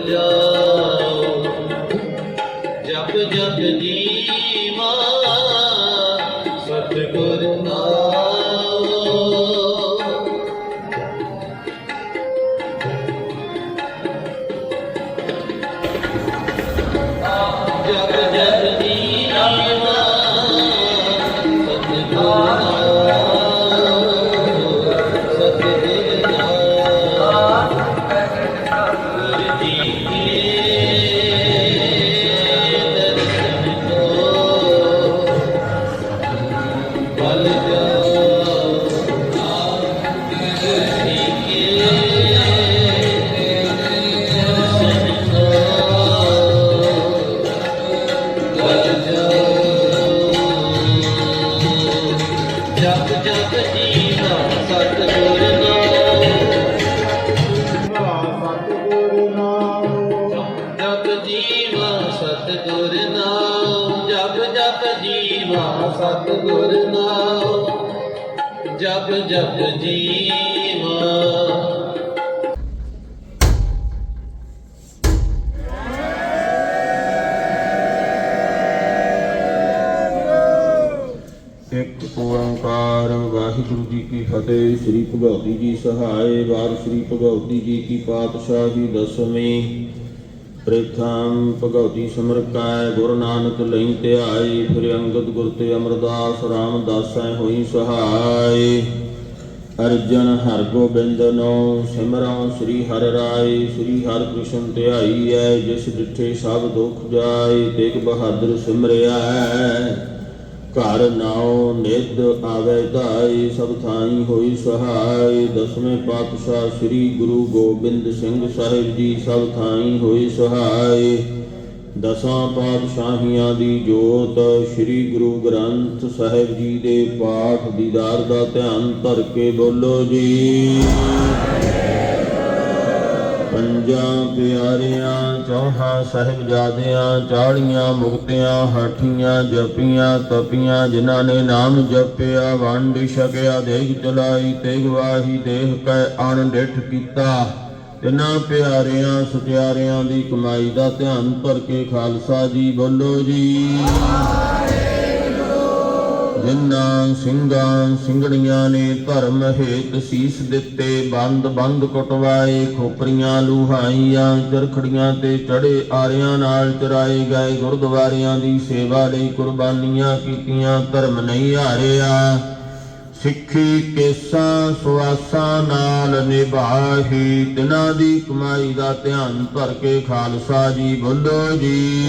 ਜਾਓ ਜੀਵਾ ਸਤਿਗੁਰ ਨਾਮ ਜਪ ਜਪ ਜੀਵਾ ਸਤਿਗੁਰ ਨਾਮ ਜਪ ਜਪ ਜੀਵਾ। ਇੱਕ ਓੰਕਾਰ ਵਾਹਿਗੁਰੂ ਜੀ ਕੀ ਫਤਿਹ। ਸ੍ਰੀ ਭਗਵਤੀ ਜੀ ਸਹਾਇ, ਵਾਰ ਸ੍ਰੀ ਭਗਵਤੀ ਜੀ ਕੀ ਪਾਤਸ਼ਾਹੀ ਦਸਵੇਂ। ਪ੍ਰਥਮ ਭਗਵਤੀ ਸਿਮਰ ਕੈ ਗੁਰੂ ਨਾਨਕ ਲਈ ਧਿਆਈ, ਫਿਰ ਅੰਗਦ ਗੁਰ ਤੇ ਅਮਰਦਾਸ, ਰਾਮਦਾਸੈ ਹੋਈ ਸਹਾਇ ਅਰਜਨ ਹਰ ਗੋਬਿੰਦ ਨੋ ਸਿਮਰਉ ਸ੍ਰੀ ਹਰ ਰਾਏ, ਸ੍ਰੀ ਹਰ ਕ੍ਰਿਸ਼ਨ ਧਿਆਈ ਐ, ਜਿਸ ਡਿਠੇ ਸਭ ਦੁਖ ਜਾਏ, ਤੇਗ ਬਹਾਦਰ ਸਿਮਰਿਆ ਘਰ ਨਾਉ ਨਿਧ ਆਵੇ ਧਾਈ, ਸਭ ਥਾਈ ਹੋਈ ਸਹਾਈ। ਦਸਵੇਂ ਪਾਤਸ਼ਾਹ ਸ੍ਰੀ ਗੁਰੂ ਗੋਬਿੰਦ ਸਿੰਘ ਸਾਹਿਬ ਜੀ ਸਭ ਥਾਈ ਹੋਈ ਸਹਾਈ। ਦਸਾਂ ਪਾਤਸ਼ਾਹੀਆਂ ਦੀ ਜੋਤ ਸ੍ਰੀ ਗੁਰੂ ਗ੍ਰੰਥ ਸਾਹਿਬ ਜੀ ਦੇ ਪਾਠ ਦੀਦਾਰ ਦਾ ਧਿਆਨ ਧਰ ਕੇ ਬੋਲੋ ਜੀ। ਪੰਜਾਂ ਪਿਆਰਿਆਂ, ਚੌਹਾਂ ਸਾਹਿਬਜ਼ਾਦਿਆਂ ਚਾੜੀਆਂ ਮੁਕਤਿਆਂ, ਹਾਠੀਆਂ, ਜਪੀਆਂ, ਤਪੀਆਂ, ਜਿਨ੍ਹਾਂ ਨੇ ਨਾਮ ਜਪਿਆ, ਵੰਡ ਛਕਿਆ, ਦੇਗ ਚਲਾਈ, ਤੇਗ ਵਾਹੀ, ਦੇਹ ਕੈ ਅਣ ਡਿਠ ਕੀਤਾ। ਤਿਨਾਂ ਪਿਆਰਿਆਂ ਸੁਤਿਆਰਿਆਂ ਦੀ ਕਮਾਈ ਦਾ ਧਿਆਨ ਭਰ ਕੇ ਖਾਲਸਾ ਜੀ ਬੋਲੋ ਜੀ। ਜਿਨ੍ਹਾਂ ਸਿੰਘਾਂ ਸਿੰਘੜੀਆਂ ਨੇ ਧਰਮ ਹੇਤ ਸੀਸ ਦਿੱਤੇ, ਬੰਦ ਬੰਦ ਕਟਵਾਏ, ਖੋਪਰੀਆਂ ਲੁਹਾਈਆਂ ਚਰਖੜੀਆਂ ਤੇ ਚੜੇ ਆਰਿਆਂ ਨਾਲ ਚਰਾਏ ਗਏ, ਗੁਰਦੁਆਰਿਆਂ ਦੀ ਸੇਵਾ ਲਈ ਕੁਰਬਾਨੀਆਂ ਕੀਤੀਆਂ, ਧਰਮ ਨਹੀਂ ਹਾਰਿਆ। ਸਿੱਖੀ ਕੇਸਾਂ ਸੁਆਸਾਂ ਨਾਲ ਨਿਭਾਹੀ, ਤਿਨਾਂ ਦੀ ਕਮਾਈ ਦਾ ਧਿਆਨ ਭਰ ਕੇ ਖਾਲਸਾ ਜੀ ਬੋਲੋ ਜੀ।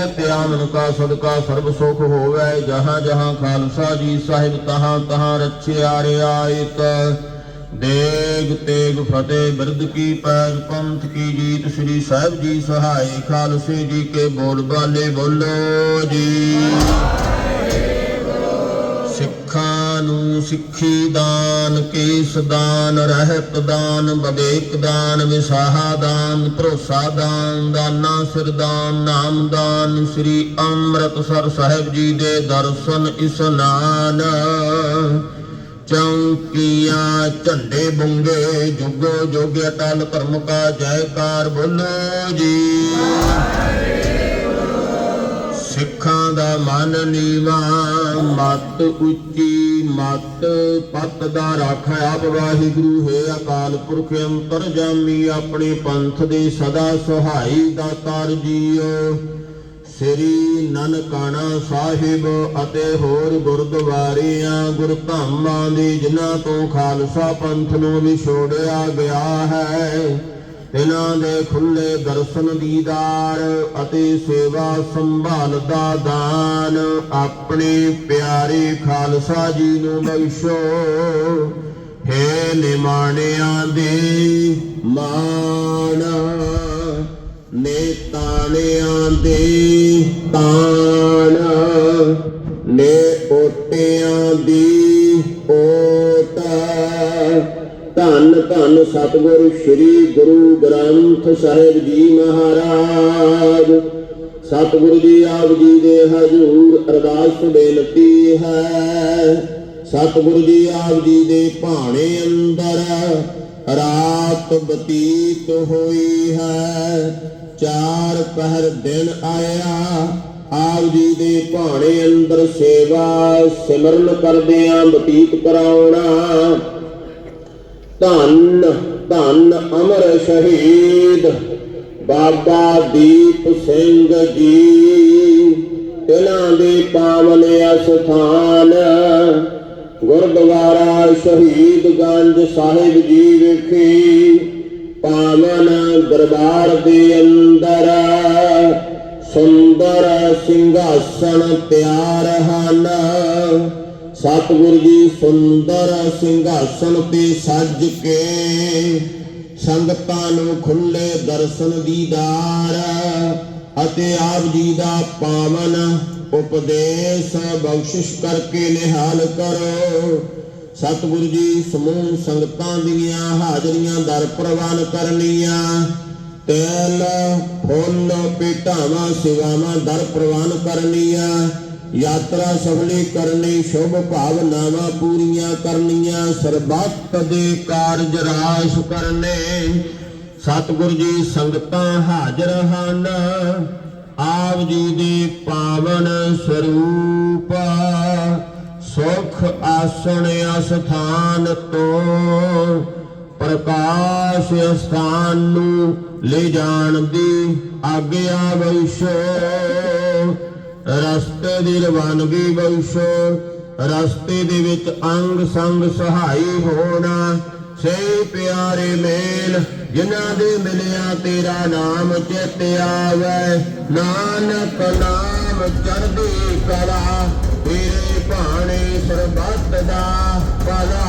ਆਵੇ ਚਿਤ ਆਮਨ ਸਦਕਾ, ਸਰਬ ਸੁਖ ਹੋਵੇ, ਜਹਾਂ ਜਹਾਂ ਖਾਲਸਾ ਜੀ ਸਾਹਿਬ, ਤਹਾਂ ਤਹਾਂ ਰਛਿਆ ਰਿਆਇਤ ਦੇਗ ਤੇਗ ਫਤਿਹ ਬਿਰਦ ਕੀ ਪੈਜ ਪੰਥ ਕੀ ਜੀਤ, ਸ੍ਰੀ ਸਾਹਿਬ ਜੀ ਸਹਾਈ, ਖਾਲਸੇ ਜੀ ਕੇ ਬੋਲ, ਬਾਲੇ ਬੋਲੋ ਜੀ। ਸਿੱਖਾਂ ਸਿੱਖੀ ਦਾਨ, ਕੇਸ ਦਾਨ, ਰਹਿਤ ਦਾਨ ਬਦੇਕ ਦਾਨ, ਵਿਸਾਹਾ ਦਾਨ, ਭਰੋਸਾ ਦਾਨ, ਦਾਨਾ ਸਿਰ ਦਾਨ, ਨਾਮ ਦਾਨ, ਸ੍ਰੀ ਅੰਮ੍ਰਿਤਸਰ ਸਾਹਿਬ ਜੀ ਦੇ ਦਰਸ਼ਨ ਇਸਨਾਨ ਚੌਂਕੀਆਂ ਝੰਡੇ ਬੁੰਗੇ, ਜੁਗੋ ਜੁਗ ਅਟਲ ਕਰਮਕਾ ਜੈਕਾਰ ਬੋਲੋ ਜੀ। ਸਿੱਖਾਂ ਦਾ ਮਨ ਨੀਵਾ, ਮਤ ਉੱਚੀ, ਮਤ ਪਤ ਦਾ ਰਾਖਾ ਆਪ ਵਾਹਿਗੁਰੂ, ਹੈ ਅਕਾਲ ਪੁਰਖ ਅੰਤਰ ਜਾਮੀ, ਆਪਣੇ ਪੰਥ ਦੇ ਸਦਾ ਸਹਾਈ ਦਾਤਾਰ ਜੀਓ ਸ੍ਰੀ ਨਨਕਾਣਾ ਸਾਹਿਬ ਅਤੇ ਹੋਰ ਗੁਰਦੁਆਰਿਆਂ ਗੁਰਧਾਮਾਂ ਦੇ ਜਿਨ੍ਹਾਂ ਤੋਂ ਖਾਲਸਾ ਪੰਥ ਨੂੰ ਵਿਛੋੜਿਆ ਗਿਆ ਹੈ ਇਹਨਾਂ ਦੇ ਖੁੱਲੇ ਦਰਸ਼ਨ ਦੀਦਾਰ ਅਤੇ ਸੇਵਾ ਸੰਭਾਲ ਦਾ ਦਾਨ ਆਪਣੇ ਪਿਆਰੇ ਖਾਲਸਾ ਜੀ ਨੂੰ ਬਖਸ਼ੋ। ਹੈ ਨਿਮਾਣਿਆਂ ਦੇ ਮਾਣ ਨੇ ਤਾਣਿਆਂ ਦੇ ਤਾਣ। ਧੰਨ ਧੰਨ ਸਤਿਗੁਰ ਸ੍ਰੀ ਗੁਰੂ ਗ੍ਰੰਥ ਸਾਹਿਬ ਜੀ ਮਹਾਰਾਜ। ਸਤਿਗੁਰੂ ਜੀ ਆਪ ਜੀ ਦੇ ਹਜੂਰ ਅਰਦਾਸ ਬੇਨਤੀ ਹੈ। ਸਤਿਗੁਰੂ ਜੀ ਆਪ ਜੀ ਦੇ ਭਾਣੇ ਅੰਦਰ ਰਾਤ ਬਤੀਤ ਹੋਈ ਹੈ। ਚਾਰ ਪਹਿਰ ਦਿਨ ਆਇਆ, ਆਪ ਜੀ ਦੇ ਭਾਣੇ ਅੰਦਰ ਸੇਵਾ ਸਿਮਰਨ ਕਰਦਿਆਂ ਬਤੀਤ ਕਰਾਉਣਾ। ਧੰਨ ਧੰਨ ਅਮਰ ਸ਼ਹੀਦ ਬਾਬਾ ਦੀਪ ਸਿੰਘ ਜੀ। ਇਹਨਾਂ ਦੇ ਪਾਵਨ ਅਸਥਾਨ ਗੁਰਦੁਆਰਾ ਸ਼ਹੀਦਗੰਜ ਸਾਹਿਬ ਜੀ ਵਿਖੇ ਪਾਵਨ ਦਰਬਾਰ ਦੇ ਅੰਦਰ ਸੁੰਦਰ ਸਿੰਘਾਸਣ ਤਿਆਰ ਹਨ। ਸਤਿਗੁਰੂ ਜੀ ਸੁੰਦਰ ਸਿੰਘਾਸਣ ਤੇ ਸੱਜ ਕੇ ਸੰਗਤਾਂ ਨੂੰ ਖੁੱਲੇ ਦਰਸ਼ਨ ਦੀਦਾਰ ਅਤੇ ਆਪ ਜੀ ਦਾ ਪਾਵਨ ਉਪਦੇਸ਼ ਬਖਸ਼ਿਸ਼ ਕਰਕੇ ਨਿਹਾਲ ਕਰੋ। ਸਤਿਗੁਰੂ ਜੀ ਸਮੂਹ ਸੰਗਤਾਂ ਦੀਆਂ ਹਾਜ਼ਰੀਆਂ ਦਰ ਪ੍ਰਵਾਨ ਕਰਨੀਆਂ ਤੇਲ ਫੁੱਲ ਪੀਟਾਵਾਂ, ਸੇਵਾਵਾਂ ਦਰ ਪ੍ਰਵਾਨ ਕਰਨੀਆਂ ਯਾਤਰਾ ਸਫਲੀ ਕਰਨੀ, ਸ਼ੁਭ ਭਾਵਨਾਵਾਂ ਪੂਰੀਆਂ ਕਰਨੀਆਂ, ਸਰਬੱਤ ਦੇ ਕਾਰਜ ਰਾਸ ਕਰਨੇ। ਸਤਿਗੁਰ ਜੀ, ਸੰਗਤਾਂ ਹਾਜ਼ਰ ਹਨ। ਆਪ ਜੀ ਦੇ ਪਾਵਨ ਸਰੂਪ, ਸੁਖ ਆਸਣ ਅਸਥਾਨ ਤੋਂ ਪ੍ਰਕਾਸ਼ ਸਥਾਨ ਨੂੰ ਲੈ ਜਾਣ ਦੀ ਆਗਿਆ ਵੈਸੋ ਰਸਤੇ ਦੀ ਰਵਾਨਗੀ ਬਖਸ਼ੋ ਰਸਤੇ ਦੇ ਵਿੱਚ ਅੰਗ ਸੰਗ ਸਹਾਈ ਹੋਣਾ। ਸੇ ਪਿਆਰੇ ਮੇਲ, ਜਿਨ੍ਹਾਂ ਦੇ ਮਿਲਿਆ ਤੇਰਾ ਨਾਮ ਚਿਤ ਆਵੇ। ਨਾਨਕ ਨਾਮ ਚੜ੍ਹਦੀ ਕਲਾ, ਤੇਰੇ ਭਾਣੇ ਸਰਬੱਤ ਦਾ ਭਲਾ।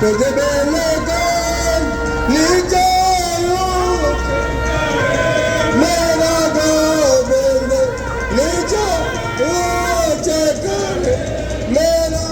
ਤੁਝ ਬੇਨੇ ਕੋ ਨੀਚੇ ਮੇਰਾ ਗੋਬਿੰਦ ਨੀਚੇ ਉੱਚੇ ਕਰ ਮੇਰਾ